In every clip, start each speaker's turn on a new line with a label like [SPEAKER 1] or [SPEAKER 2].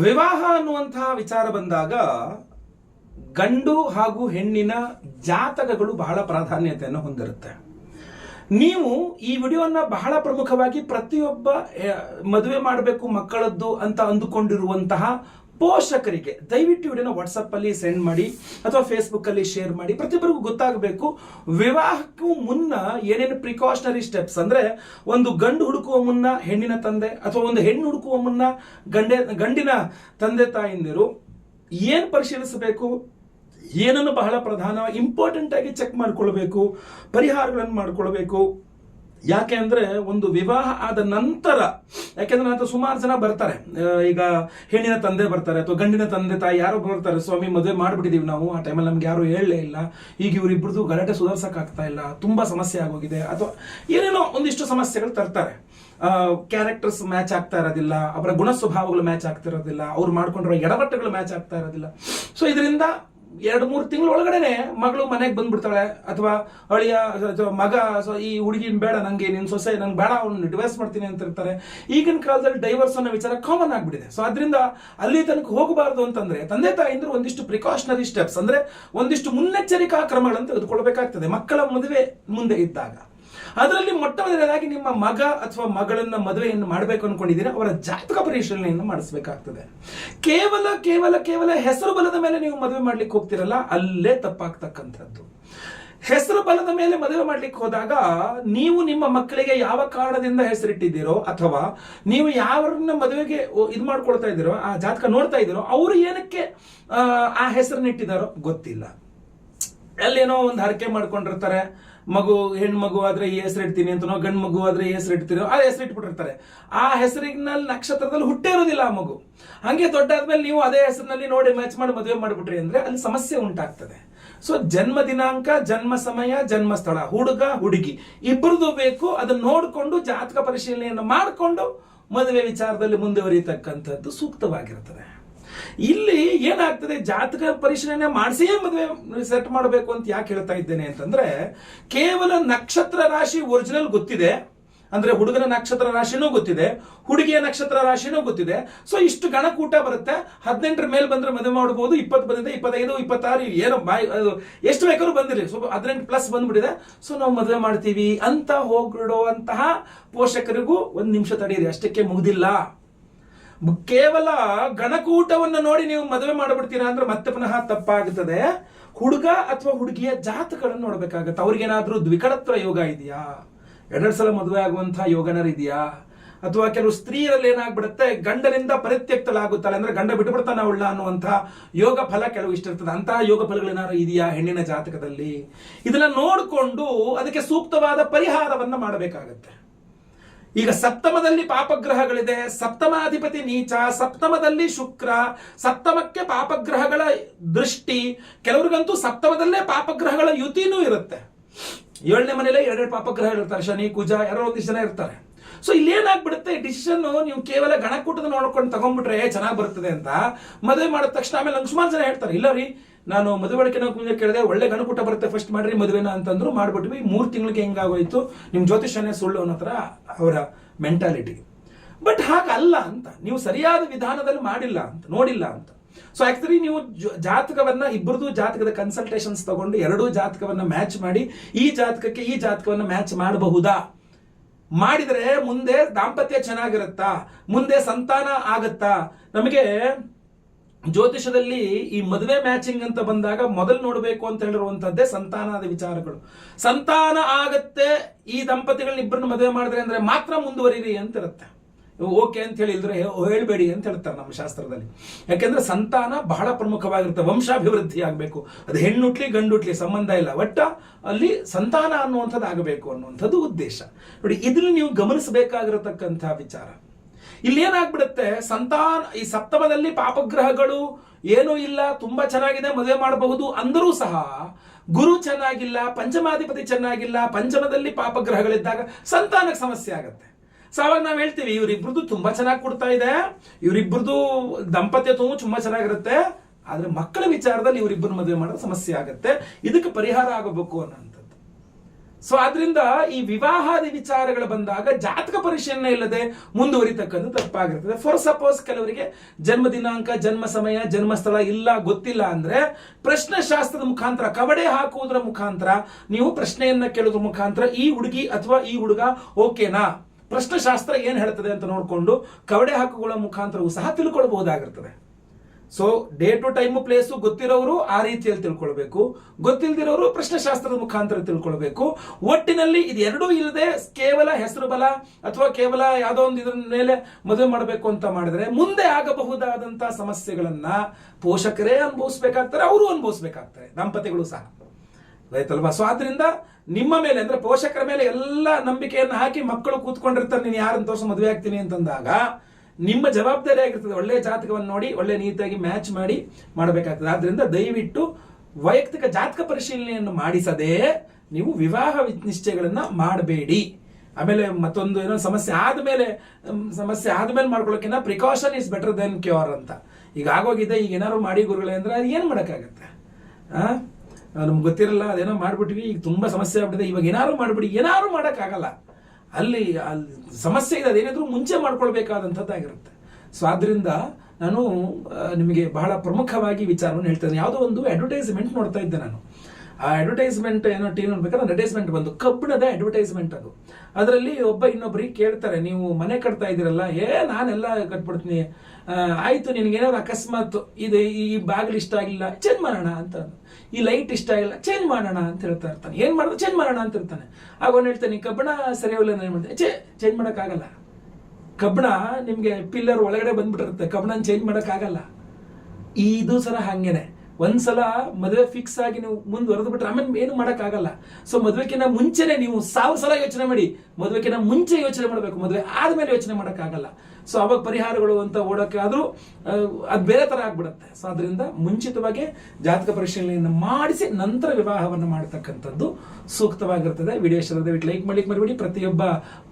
[SPEAKER 1] ವಿವಾಹ ಅನ್ನುವಂತಹ ವಿಚಾರ ಬಂದಾಗ ಗಂಡು ಹಾಗೂ ಹೆಣ್ಣಿನ ಜಾತಕಗಳು ಬಹಳ ಪ್ರಾಧಾನ್ಯತೆಯನ್ನು ಹೊಂದಿರುತ್ತೆ. ನೀವು ಈ ವಿಡಿಯೋನ ಬಹಳ ಪ್ರಮುಖವಾಗಿ ಪ್ರತಿಯೊಬ್ಬ ಮದುವೆ ಮಾಡಬೇಕು ಮಕ್ಕಳದ್ದು ಅಂತ ಅಂದುಕೊಂಡಿರುವಂತಹ ಪೋಷಕರಿಗೆ ದಯವಿಟ್ಟು ವಿಡಿಯೋನ ವಾಟ್ಸಪ್ಪಲ್ಲಿ ಸೆಂಡ್ ಮಾಡಿ ಅಥವಾ ಫೇಸ್ಬುಕ್ ಅಲ್ಲಿ ಶೇರ್ ಮಾಡಿ. ಪ್ರತಿಯೊಬ್ಬರಿಗೂ ಗೊತ್ತಾಗಬೇಕು, ವಿವಾಹಕ್ಕೂ ಮುನ್ನ ಏನೇನು ಪ್ರಿಕಾಷನರಿ ಸ್ಟೆಪ್ಸ್ ಅಂದ್ರೆ ಒಂದು ಗಂಡು ಹುಡುಕುವ ಮುನ್ನ ಹೆಣ್ಣಿನ ತಂದೆ ಅಥವಾ ಒಂದು ಹೆಣ್ಣು ಹುಡುಕುವ ಮುನ್ನ ಗಂಡೆ, ಗಂಡಿನ ತಂದೆ ತಾಯಿಂದಿರು ಏನು ಪರಿಶೀಲಿಸಬೇಕು, ಏನನ್ನು ಬಹಳ ಪ್ರಧಾನ ಇಂಪಾರ್ಟೆಂಟ್ ಆಗಿ ಚೆಕ್ ಮಾಡ್ಕೊಳ್ಬೇಕು, ಪರಿಹಾರಗಳನ್ನು ಮಾಡ್ಕೊಳ್ಬೇಕು ಯಾಕೆ ಅಂದ್ರೆ ಒಂದು ವಿವಾಹ ಆದ ನಂತರ, ಯಾಕೆಂದ್ರೆ ನಂತರ ಸುಮಾರು ಜನ ಬರ್ತಾರೆ. ಈಗ ಹೆಣ್ಣಿನ ತಂದೆ ಬರ್ತಾರೆ ಅಥವಾ ಗಂಡಿನ ತಂದೆ ತಾಯಿ ಯಾರೋ ಬರ್ತಾರೆ, ಸ್ವಾಮಿ, ಮದುವೆ ಮಾಡ್ಬಿಟ್ಟಿದೀವಿ ನಾವು, ಆ ಟೈಮಲ್ಲಿ ನಮ್ಗೆ ಯಾರು ಹೇಳಲೇ ಇಲ್ಲ. ಈಗ ಇವರಿಬ್ರದ್ದು ಗಲಾಟೆ ಸುಧಾರ್ಸಕ್ ಆಗ್ತಾ ಇಲ್ಲ, ತುಂಬಾ ಸಮಸ್ಯೆ ಆಗೋಗಿದೆ. ಅಥವಾ ಏನೇನೋ ಒಂದಿಷ್ಟು ಸಮಸ್ಯೆಗಳು ತರ್ತಾರೆ. ಕ್ಯಾರೆಕ್ಟರ್ಸ್ ಮ್ಯಾಚ್ ಆಗ್ತಾ ಇರೋದಿಲ್ಲ, ಅವರ ಗುಣ ಸ್ವಭಾವಗಳು ಮ್ಯಾಚ್ ಆಗ್ತಾ ಇರೋದಿಲ್ಲ, ಅವ್ರು ಮಾಡ್ಕೊಂಡಿರೋ ಎಡವಟ್ಟುಗಳು ಮ್ಯಾಚ್ ಆಗ್ತಾ ಇರೋದಿಲ್ಲ. ಸೊ ಇದರಿಂದ ಎರಡು ಮೂರು ತಿಂಗಳ ಒಳಗಡೆನೆ ಮಗಳು ಮನೆಗೆ ಬಂದ್ಬಿಡ್ತಾಳೆ. ಅಥವಾ ಅಳಿಯ ಮಗ, ಸೊ ಈ ಹುಡುಗಿನ ಬೇಡ, ನಂಗೆ ನಿನ್ ಸೊಸೆ, ನಂಗೆ ಬೇಡ ಅವ್ನು ಡಿವೈಸ್ ಮಾಡ್ತೀನಿ ಅಂತ ಇರ್ತಾರೆ. ಈಗಿನ ಕಾಲದಲ್ಲಿ ಡೈವರ್ಸ್ ಅನ್ನೋ ವಿಚಾರ ಕಾಮನ್ ಆಗ್ಬಿಟ್ಟಿದೆ. ಸೊ ಅದರಿಂದ ಅಲ್ಲಿ ತನಕ ಹೋಗಬಾರದು ಅಂತಂದ್ರೆ ತಂದೆ ತಾಯಿಂದ್ರು ಒಂದಿಷ್ಟು ಪ್ರಿಕಾಷನರಿ ಸ್ಟೆಪ್ಸ್ ಅಂದ್ರೆ ಒಂದಿಷ್ಟು ಮುನ್ನೆಚ್ಚರಿಕಾ ಕ್ರಮಗಳನ್ನು ತೆಗೆದುಕೊಳ್ಬೇಕಾಗ್ತದೆ ಮಕ್ಕಳ ಮದುವೆ ಮುಂದೆ ಇದ್ದಾಗ. ಅದರಲ್ಲಿ ಮೊಟ್ಟ ಮೊದಲನೇದಾಗಿ ನಿಮ್ಮ ಮಗ ಅಥವಾ ಮಗಳನ್ನ ಮದುವೆಯನ್ನು ಮಾಡಬೇಕು ಅನ್ಕೊಂಡಿದ್ದೀರಾ ಅವರ ಜಾತಕ ಪರಿಶೀಲನೆಯನ್ನು ಮಾಡಿಸಬೇಕಾಗ್ತದೆ. ಕೇವಲ ಕೇವಲ ಕೇವಲ ಹೆಸರು ಬಲದ ಮೇಲೆ ನೀವು ಮದುವೆ ಮಾಡ್ಲಿಕ್ಕೆ ಹೋಗ್ತಿರಲ್ಲ ಅಲ್ಲೇ ತಪ್ಪಾಗ್ತಕ್ಕಂಥದ್ದು. ಹೆಸರು ಬಲದ ಮೇಲೆ ಮದುವೆ ಮಾಡ್ಲಿಕ್ಕೆ ಹೋದಾಗ ನೀವು ನಿಮ್ಮ ಮಕ್ಕಳಿಗೆ ಯಾವ ಕಾರಣದಿಂದ ಹೆಸರಿಟ್ಟಿದ್ದೀರೋ ಅಥವಾ ನೀವು ಯಾರನ್ನ ಮದುವೆಗೆ ಇದು ಮಾಡ್ಕೊಳ್ತಾ ಇದ್ದೀರೋ ಆ ಜಾತಕ ನೋಡ್ತಾ ಇದ್ದೀರೋ ಅವರು ಏನಕ್ಕೆ ಆ, ಹೆಸರನ್ನ ಇಟ್ಟಿದ್ದಾರೋ ಗೊತ್ತಿಲ್ಲ. ಅಲ್ಲೇನೋ ಒಂದು ಹರಕೆ ಮಾಡ್ಕೊಂಡಿರ್ತಾರೆ. ಮಗು, ಹೆಣ್ಣು ಮಗು ಆದ್ರೆ ಈ ಹೆಸರು ಇಡ್ತೀನಿ ಅಂತನೋ, ಗಂಡು ಮಗು ಆದ್ರೆ ಈ ಹೆಸರು ಇಡ್ತೀರೋ ಆ ಹೆಸರು ಇಟ್ಬಿಟ್ಟಿರ್ತಾರೆ. ಆ ಹೆಸರಿನಲ್ಲಿ ನಕ್ಷತ್ರದಲ್ಲಿ ಹುಟ್ಟೇ ಇರೋದಿಲ್ಲ ಆ ಮಗು. ಹಂಗೆ ದೊಡ್ಡಾದ್ಮೇಲೆ ನೀವು ಅದೇ ಹೆಸರಿನಲ್ಲಿ ನೋಡಿ ಮ್ಯಾಚ್ ಮಾಡಿ ಮದುವೆ ಮಾಡಿಬಿಟ್ರಿ ಅಂದ್ರೆ ಅಲ್ಲಿ ಸಮಸ್ಯೆ ಉಂಟಾಗ್ತದೆ. ಸೊ ಜನ್ಮ ದಿನಾಂಕ, ಜನ್ಮ ಸಮಯ, ಜನ್ಮ ಸ್ಥಳ, ಹುಡುಗ, ಹುಡುಗಿ. ಇಬ್ಬರದು ಬೇಕು ಅದನ್ನ ನೋಡಿಕೊಂಡು ಜಾತಕ ಪರಿಶೀಲನೆಯನ್ನು ಮಾಡಿಕೊಂಡು ಮದುವೆ ವಿಚಾರದಲ್ಲಿ ಮುಂದುವರಿತಕ್ಕಂಥದ್ದು ಸೂಕ್ತವಾಗಿರ್ತದೆ ಇಲ್ಲಿ ಏನಾಗ್ತದೆ? ಜಾತಕ ಪರಿಶೀಲನೆ ಮಾಡಿಸಿಯೇ ಮದುವೆ ಸೆಟ್ ಮಾಡಬೇಕು ಅಂತ ಯಾಕೆ ಹೇಳ್ತಾ ಇದ್ದೇನೆ ಅಂತಂದ್ರೆ, ಕೇವಲ ನಕ್ಷತ್ರ ರಾಶಿ ಒರಿಜಿನಲ್ ಗೊತ್ತಿದೆ. ಅಂದ್ರೆ ಹುಡುಗನ ನಕ್ಷತ್ರ ರಾಶಿನೂ ಗೊತ್ತಿದೆ, ಹುಡುಗಿಯ ನಕ್ಷತ್ರ ರಾಶಿನೂ ಗೊತ್ತಿದೆ. ಸೊ ಇಷ್ಟು ಗಣಕೂಟ ಬರುತ್ತೆ. ಹದಿನೆಂಟರ ಮೇಲೆ ಬಂದ್ರೆ ಮದುವೆ ಮಾಡಬಹುದು ಇಪ್ಪತ್ತು ಬಂದಿದೆ, ಇಪ್ಪತ್ತೈದು, ಇಪ್ಪತ್ತಾರು ಏನೋ ಬಾಯ್ ಎಷ್ಟು ಬೇಕಾದ್ರೂ ಬಂದಿರಲಿ. ಸೊ ಹದಿನೆಂಟು ಪ್ಲಸ್ ಬಂದ್ಬಿಟ್ಟಿದೆ. ಸೊ ನಾವು ಮದುವೆ ಮಾಡ್ತೀವಿ ಅಂತ ಹೋಗಿಡುವಂತಹ ಪೋಷಕರಿಗೂ ಒಂದು ನಿಮಿಷ ತಡೀರಿ. ಅಷ್ಟಕ್ಕೆ ಮುಗ್ದಿಲ್ಲ. ಕೇವಲ ಗಣಕೂಟವನ್ನು ನೋಡಿ ನೀವು ಮದುವೆ ಮಾಡಿಬಿಡ್ತೀರಾ ಅಂದ್ರೆ ಮತ್ತೆ ಪುನಃ ತಪ್ಪಾಗುತ್ತದೆ ಹುಡುಗ ಅಥವಾ ಹುಡುಗಿಯ ಜಾತಕಗಳನ್ನು ನೋಡ್ಬೇಕಾಗತ್ತೆ. ಅವ್ರಿಗೇನಾದ್ರೂ ದ್ವಿಕಳತ್ರ ಯೋಗ ಇದೆಯಾ? ಎರಡೆರಡು ಸಲ ಮದುವೆ ಆಗುವಂತಹ ಯೋಗನರ್ ಇದೆಯಾ? ಅಥವಾ ಕೆಲವು ಸ್ತ್ರೀಯರಲ್ಲಿ ಏನಾಗ್ಬಿಡುತ್ತೆ, ಗಂಡನಿಂದ ಪರಿತ್ಯಕ್ತಲಾಗುತ್ತಾಳೆ ಅಂದ್ರೆ ಗಂಡ ಬಿಟ್ಬಿಡ್ತಾನ ಅವಳ ಅನ್ನುವಂತಹ ಯೋಗ ಫಲ ಕೆಲವು ಇಷ್ಟ ಇರ್ತದೆ ಅಂತಹ ಯೋಗ ಫಲಗಳೇನಾದ್ರು ಇದೆಯಾ ಹೆಣ್ಣಿನ ಜಾತಕದಲ್ಲಿ? ಇದನ್ನ ನೋಡಿಕೊಂಡು ಅದಕ್ಕೆ ಸೂಕ್ತವಾದ ಪರಿಹಾರವನ್ನ ಮಾಡಬೇಕಾಗತ್ತೆ. ಈಗ ಸಪ್ತಮದಲ್ಲಿ ಪಾಪಗ್ರಹಗಳಿದೆ. ಸಪ್ತಮಾಧಿಪತಿ ನೀಚ, ಸಪ್ತಮದಲ್ಲಿ ಶುಕ್ರ, ಸಪ್ತಮಕ್ಕೆ ಪಾಪಗ್ರಹಗಳ ದೃಷ್ಟಿ. ಕೆಲವ್ರಿಗಂತೂ ಸಪ್ತಮದಲ್ಲೇ ಪಾಪಗ್ರಹಗಳ ಯುತಿನೂ ಇರುತ್ತೆ. ಏಳನೇ ಮನೇಲೆ ಎರಡೆರಡು ಪಾಪಗ್ರಹ ಇರ್ತಾರೆ ಶನಿ, ಕುಜ, ಯಾರೋ ಒಂದಿಷ್ಟು ಜನ ಇರ್ತಾರೆ. ಸೊ ಇಲ್ಲೇನಾಗ್ಬಿಡುತ್ತೆ ಡಿಸಿಷನ್ ನೀವು ಕೇವಲ ಗಣಕೂಟದ ನೋಡ್ಕೊಂಡು ತಗೊಂಡ್ಬಿಟ್ರೆ ಚೆನ್ನಾಗಿ ಬರ್ತದೆ ಅಂತ. ಮದುವೆ ಮಾಡಿದ ತಕ್ಷಣ ಆಮೇಲೆ ನಂಗೆ ಸುಮಾರು ಜನ ಹೇಳ್ತಾರೆ, ಇಲ್ಲ ರೀ, ನಾನು ಮದುವೆ ನಾವು ಕೇಳಿದೆ, ಒಳ್ಳೆ ಗಣಕೂಟ ಬರುತ್ತೆ ಫಸ್ಟ್ ಮಾಡ್ರಿ, ಮದುವೆನ? ಅಂತಂದ್ರು ಮಾಡ್ಬಿಟ್ವಿ. ಮೂರು ತಿಂಗಳಿಗೆ ಹೆಂಗಾಗೋಯ್ತು? ನಿಮ್ಮ ಜ್ಯೋತಿಷನೇ ಸುಳ್ಳು ಅನ್ನೋ ಥರ ಅವರ ಮೆಂಟಾಲಿಟಿ ಬಟ್ ಹಾಗಲ್ಲ ಅಂತ. ನೀವು ಸರಿಯಾದ ವಿಧಾನದಲ್ಲಿ ಮಾಡಿಲ್ಲ ಅಂತ, ನೋಡಿಲ್ಲ ಅಂತ. ಸೊ ಆಕ್ಚುಲಿ ನೀವು ಜಾತಕವನ್ನ ಇಬ್ಬರದು ಜಾತಕದ ಕನ್ಸಲ್ಟೇಷನ್ಸ್ ತಗೊಂಡು ಎರಡೂ ಜಾತಕವನ್ನ ಮ್ಯಾಚ್ ಮಾಡಿ, ಈ ಜಾತಕಕ್ಕೆ ಈ ಜಾತಕವನ್ನ ಮ್ಯಾಚ್ ಮಾಡಬಹುದಾ? ಮಾಡಿದ್ರೆ ಮುಂದೆ ದಾಂಪತ್ಯ ಚೆನ್ನಾಗಿರುತ್ತಾ? ಮುಂದೆ ಸಂತಾನ ಆಗತ್ತಾ? ನಮಗೆ ಜ್ಯೋತಿಷದಲ್ಲಿ ಈ ಮದುವೆ ಮ್ಯಾಚಿಂಗ್ ಅಂತ ಬಂದಾಗ ಮೊದಲು ನೋಡಬೇಕು ಅಂತ ಹೇಳಿರುವಂತದ್ದೇ ಸಂತಾನದ ವಿಚಾರಗಳು. ಸಂತಾನ ಆಗತ್ತೆ, ಈ ದಂಪತಿಗಳನ್ನ ಇಬ್ಬರನ್ನ ಮದುವೆ ಮಾಡಿದ್ರೆ ಅಂದ್ರೆ ಮಾತ್ರ ಮುಂದುವರಿರಿ ಅಂತ ಇರುತ್ತೆ ಓಕೆ ಅಂತ ಹೇಳಿದ್ರೆ ಹೇಳಬೇಡಿ ಅಂತ ಹೇಳ್ತಾರೆ ನಮ್ಮ ಶಾಸ್ತ್ರದಲ್ಲಿ. ಯಾಕೆಂದ್ರೆ ಸಂತಾನ ಬಹಳ ಪ್ರಮುಖವಾಗಿರುತ್ತೆ. ವಂಶಾಭಿವೃದ್ಧಿ ಆಗಬೇಕು. ಅದು ಹೆಣ್ಣುಟ್ಲಿ ಗಂಡುಟ್ಲಿ ಸಂಬಂಧ ಇಲ್ಲ. ಒಟ್ಟ ಅಲ್ಲಿ ಸಂತಾನ ಅನ್ನುವಂಥದ್ದು ಆಗಬೇಕು ಅನ್ನುವಂಥದ್ದು ಉದ್ದೇಶ. ನೋಡಿ, ಇದನ್ನು ನೀವು ಗಮನಿಸಬೇಕಾಗಿರತಕ್ಕಂತಹ ವಿಚಾರ. ಇಲ್ಲಿ ಏನಾಗ್ಬಿಡುತ್ತೆ? ಸಂತಾನ, ಈ ಸಪ್ತಮದಲ್ಲಿ ಪಾಪಗ್ರಹಗಳು ಏನೂ ಇಲ್ಲ, ತುಂಬಾ ಚೆನ್ನಾಗಿದೆ, ಮದುವೆ ಮಾಡಬಹುದು ಅಂದರೂ ಸಹ ಗುರು ಚೆನ್ನಾಗಿಲ್ಲ, ಪಂಚಮಾಧಿಪತಿ ಚೆನ್ನಾಗಿಲ್ಲ, ಪಂಚಮದಲ್ಲಿ ಪಾಪಗ್ರಹಗಳಿದ್ದಾಗ ಸಂತಾನಕ್ಕೆ ಸಮಸ್ಯೆ ಆಗತ್ತೆ. ಸೊ ಅವಾಗ ನಾವು ಹೇಳ್ತೀವಿ ಇವ್ರಿಬ್ರದ್ದು ತುಂಬಾ ಚೆನ್ನಾಗಿ ಕೊಡ್ತಾ ಇದೆ. ಇವರಿಬ್ರದ್ದು ದಂಪತ್ಯತ್ವವು ತುಂಬಾ ಚೆನ್ನಾಗಿರುತ್ತೆ. ಆದ್ರೆ ಮಕ್ಕಳ ವಿಚಾರದಲ್ಲಿ ಇವರಿಬ್ಬರು ಮದುವೆ ಮಾಡೋದು ಸಮಸ್ಯೆ ಆಗುತ್ತೆ. ಇದಕ್ಕೆ ಪರಿಹಾರ ಆಗಬೇಕು ಅನ್ನೋಂಥದ್ದು ಸೊ ಆದ್ರಿಂದ ಈ ವಿವಾಹಾದಿ ವಿಚಾರಗಳು ಬಂದಾಗ ಜಾತಕ ಪರಿಶೀಲನೆ ಇಲ್ಲದೆ ಮುಂದುವರಿತಕ್ಕಂಥ ತಪ್ಪಾಗಿರ್ತದೆ. ಫಾರ್ ಸಪೋಸ್ ಕೆಲವರಿಗೆ ಜನ್ಮ ದಿನಾಂಕ, ಜನ್ಮ ಸಮಯ, ಜನ್ಮ ಸ್ಥಳ ಇಲ್ಲ, ಗೊತ್ತಿಲ್ಲ ಅಂದ್ರೆ ಪ್ರಶ್ನೆ ಶಾಸ್ತ್ರದ ಮುಖಾಂತರ, ಕವಡೆ ಹಾಕುವುದರ ಮುಖಾಂತರ, ನೀವು ಪ್ರಶ್ನೆಯನ್ನ ಕೇಳೋದ್ರ ಮುಖಾಂತರ ಈ ಹುಡುಗಿ ಅಥವಾ ಈ ಹುಡುಗ ಓಕೆನಾ? ಪ್ರಶ್ನೆಶಾಸ್ತ್ರ ಏನು ಹೇಳ್ತದೆ ಅಂತ ನೋಡಿಕೊಂಡು ಕವಡೆ ಹಾಕುಗಳ ಮುಖಾಂತರವೂ ಸಹ ತಿಳ್ಕೊಳ್ಬಹುದಾಗಿರ್ತದೆ. So day to time place ಗೊತ್ತಿರೋರು ಆ ರೀತಿಯಲ್ಲಿ ತಿಳ್ಕೊಳ್ಬೇಕು. ಗೊತ್ತಿಲ್ದಿರೋರು ಪ್ರಶ್ನೆಶಾಸ್ತ್ರದ ಮುಖಾಂತರ ತಿಳ್ಕೊಳ್ಬೇಕು. ಒಟ್ಟಿನಲ್ಲಿ ಇದು ಎರಡೂ ಇಲ್ಲದೆ ಕೇವಲ ಹೆಸರು ಬಲ ಅಥವಾ ಕೇವಲ ಯಾವುದೋ ಒಂದು ಇದ್ರ ಮೇಲೆ ಮದುವೆ ಮಾಡಬೇಕು ಅಂತ ಮಾಡಿದ್ರೆ ಮುಂದೆ ಆಗಬಹುದಾದಂತಹ ಸಮಸ್ಯೆಗಳನ್ನ ಪೋಷಕರೇ ಅನುಭವಿಸ್ಬೇಕಾಗ್ತಾರೆ, ಅವರು ಅನುಭವಿಸ್ಬೇಕಾಗ್ತಾರೆ, ದಂಪತಿಗಳು ಸಹ. ಆಯ್ತಲ್ವಾ? ಸೊ ಆದ್ರಿಂದ ನಿಮ್ಮ ಮೇಲೆ, ಅಂದ್ರೆ ಪೋಷಕರ ಮೇಲೆ ಎಲ್ಲ ನಂಬಿಕೆಯನ್ನು ಹಾಕಿ ಮಕ್ಕಳು ಕೂತ್ಕೊಂಡಿರ್ತಾರೆ, ನೀನು ಯಾರನ್ನು ತೋರಿಸಿ ಮದುವೆ ಆಗ್ತೀನಿ ಅಂತಂದಾಗ, ನಿಮ್ಮ ಜವಾಬ್ದಾರಿ ಆಗಿರ್ತದೆ. ಒಳ್ಳೆಯ ಜಾತಕವನ್ನು ನೋಡಿ, ಒಳ್ಳೆ ನೀತಿಯಾಗಿ ಮ್ಯಾಚ್ ಮಾಡಿ ಮಾಡಬೇಕಾಗ್ತದೆ. ಆದ್ರಿಂದ ದಯವಿಟ್ಟು ವೈಯಕ್ತಿಕ ಜಾತಕ ಪರಿಶೀಲನೆಯನ್ನು ಮಾಡಿಸದೆ ನೀವು ವಿವಾಹ ನಿಶ್ಚಯಗಳನ್ನ ಮಾಡಬೇಡಿ. ಆಮೇಲೆ ಮತ್ತೊಂದು ಏನೋ ಸಮಸ್ಯೆ ಆದ್ಮೇಲೆ ಸಮಸ್ಯೆ ಆದ್ಮೇಲೆ ಮಾಡ್ಕೊಳ್ಳೋಕಿನ್ನ precaution is better than cure ಅಂತ. ಈಗ ಆಗೋಗಿದೆ, ಈಗ ಏನಾದ್ರು ಮಾಡಿ ಗುರುಗಳೇ ಅಂದ್ರೆ ಅದು ಏನು ಮಾಡೋಕ್ಕಾಗತ್ತೆ? ಆ? ನಮ್ಗೆ ಗೊತ್ತಿರಲ್ಲ, ಅದೇನೋ ಮಾಡ್ಬಿಟ್ವಿ, ಈಗ ತುಂಬಾ ಸಮಸ್ಯೆ ಆಗ್ಬಿಟ್ಟಿದೆ. ಇವಾಗ ಏನಾದ್ರು ಮಾಡ್ಬಿಡಿ, ಏನಾದ್ರು ಮಾಡೋಕ್ಕಾಗಲ್ಲ. ಅಲ್ಲಿ ಅಲ್ಲಿ ಸಮಸ್ಯೆ ಇದೆ, ಅದೇನಾದರೂ ಮುಂಚೆ ಮಾಡ್ಕೊಳ್ಬೇಕಾದಂಥದ್ದಾಗಿರುತ್ತೆ ಸೊ ಆದ್ದರಿಂದ ನಾನು ನಿಮಗೆ ಬಹಳ ಪ್ರಮುಖವಾಗಿ ವಿಚಾರವನ್ನು ಹೇಳ್ತೇನೆ. ಯಾವುದೋ ಒಂದು ಅಡ್ವರ್ಟೈಸ್ಮೆಂಟ್ ನೋಡ್ತಾ ಇದ್ದೆ ನಾನು. ಆ ಅಡ್ವರ್ಟೈಸ್ಮೆಂಟ್ ಏನೋ ಟಿವಿ ನೋಡ್ಬೇಕಾದ್ರೆ ಅಡ್ವರ್ಟೈಸ್ಮೆಂಟ್ ಬಂದು ಕಬ್ಬಿಣದ ಅಡ್ವರ್ಟೈಸ್ಮೆಂಟ್ ಅದು. ಅದರಲ್ಲಿ ಒಬ್ಬ ಇನ್ನೊಬ್ಬರಿಗೆ ಕೇಳ್ತಾರೆ, ನೀವು ಮನೆ ಕಟ್ತಾ ಇದ್ದೀರಲ್ಲ, ಏ ನಾನೆಲ್ಲ ಕಟ್ಬಿಡ್ತೀನಿ ಆಯಿತು ನಿನಗೇನಾದ್ರು ಅಕಸ್ಮಾತ್ ಇದು ಈ ಬಾಗಿಲು ಇಷ್ಟ ಆಗಿಲ್ಲ ಚೇಂಜ್ ಮಾಡೋಣ ಅಂತ ಈ ಲೈಟ್ ಇಷ್ಟ ಆಗಿಲ್ಲ ಚೇಂಜ್ ಮಾಡೋಣ ಅಂತ ಹೇಳ್ತಾ ಇರ್ತಾನೆ. ಏನು ಮಾಡೋದು? ಚೇಂಜ್ ಮಾಡೋಣ ಅಂತ ಇರ್ತಾನೆ. ಆಗ ಒಂದು ಹೇಳ್ತಾನೆ ಕಬ್ಬಣ ಕಬ್ಬಿಣ ಸರಿಯಾಗಿಲ್ಲ ಏನು ಮಾಡ್ತೀನಿ ಚೇ ಚೇಂಜ್ ಮಾಡೋಕ್ಕಾಗಲ್ಲ ಕಬ್ಬಣ ನಿಮಗೆ ಪಿಲ್ಲರ್ ಒಳಗಡೆ ಬಂದ್ಬಿಟ್ಟಿರುತ್ತೆ ಕಬ್ಬಣ ಚೇಂಜ್ ಮಾಡೋಕ್ಕಾಗಲ್ಲ ಇದು ಸರ ಹಂಗೇನೆ. ಒಂದ್ಸಲ ಮದುವೆ ಫಿಕ್ಸ್ ಆಗಿ ನೀವು ಮುಂದುವರೆದು ಬಿಟ್ರೆ ಆಮೇಲೆ ಏನು ಮಾಡೋಕ್ಕಾಗಲ್ಲ. ಸೊ ಮದುವೆಕಿನ ಮುಂಚೆನೆ ನೀವು ಸಾವಿರ ಸಲ ಯೋಚನೆ ಮಾಡಿ ಮದುವೆಕಿನ ಮುಂಚೆ ಯೋಚನೆ ಮಾಡಬೇಕು, ಮದುವೆ ಆದ್ಮೇಲೆ ಯೋಚನೆ ಮಾಡಕ್ಕಾಗಲ್ಲ. ಸೊ ಅವಾಗ ಪರಿಹಾರಗಳು ಅಂತ ಓಡೋಕೆ ಆದ್ರೂ ಅದು ಬೇರೆ ತರ ಆಗ್ಬಿಡುತ್ತೆ. ಸೊ ಅದರಿಂದ ಮುಂಚಿತವಾಗಿ ಜಾತಕ ಪರಿಶೀಲನೆಯನ್ನು ಮಾಡಿಸಿ ನಂತರ ವಿವಾಹವನ್ನು ಮಾಡತಕ್ಕಂಥದ್ದು ಸೂಕ್ತವಾಗಿರ್ತದೆ. ವಿಡಿಯೋ ದಯವಿಟ್ಟು ಲೈಕ್ ಮಾಡ್ಲಿಕ್ಕೆ ಮರಿಬೇಡಿ. ಪ್ರತಿಯೊಬ್ಬ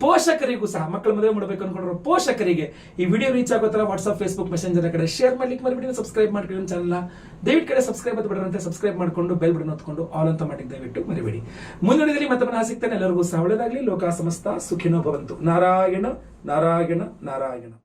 [SPEAKER 1] ಪೋಷಕರಿಗೂ ಸಹ, ಮಕ್ಕಳ ಮದುವೆ ಮಾಡಬೇಕು ಅನ್ಕೊಂಡಿರೋ ಪೋಷಕರಿಗೆ ಈ ವಿಡಿಯೋ ರೀಚ್ ಆಗೋ ತರ ವಾಟ್ಸ್ಆಪ್ ಫೇಸ್ಬುಕ್ ಮೆಸೆಂಜರ್ ಕಡೆ ಶೇರ್ ಮಾಡ್ಲಿಕ್ಕೆ ಮರಿಬೇಡಿ. ಸಬ್ಸ್ಕ್ರೈಬ್ ಮಾಡ್ಕೊಳ್ಳಿ ಚಾನಲ್ ದಯವಿಟ್ಟು ಕಡೆ ಸಬ್ಸ್ಕ್ರೈಬ್ ಬಡರಂತೆ ಸಬ್ಸ್ಕ್ರೈಬ್ ಮಾಡ್ಕೊಂಡು ಬೆಲ್ ಬಟನ್ ಹೊತ್ಕೊಂಡು ಆಲ್ ಅಂತ ಮಾಡಿ ದಯವಿಟ್ಟು ಮರಿಬೇಡಿ. ಮುಂದಿನ ಮತ್ತೆ ಪುನಃ ಸಿಗ್ತಾನೆ. ಎಲ್ಲರಿಗೂ ಸಹ ಒಳ್ಳೆದಾಗಲಿ. ಲೋಕ ಸಮಸ್ತ ಸುಖಿನೋ ಭವಂತು. ನಾರಾಯಣ ನಾರಾಯಣ ನಾರಾಯಣ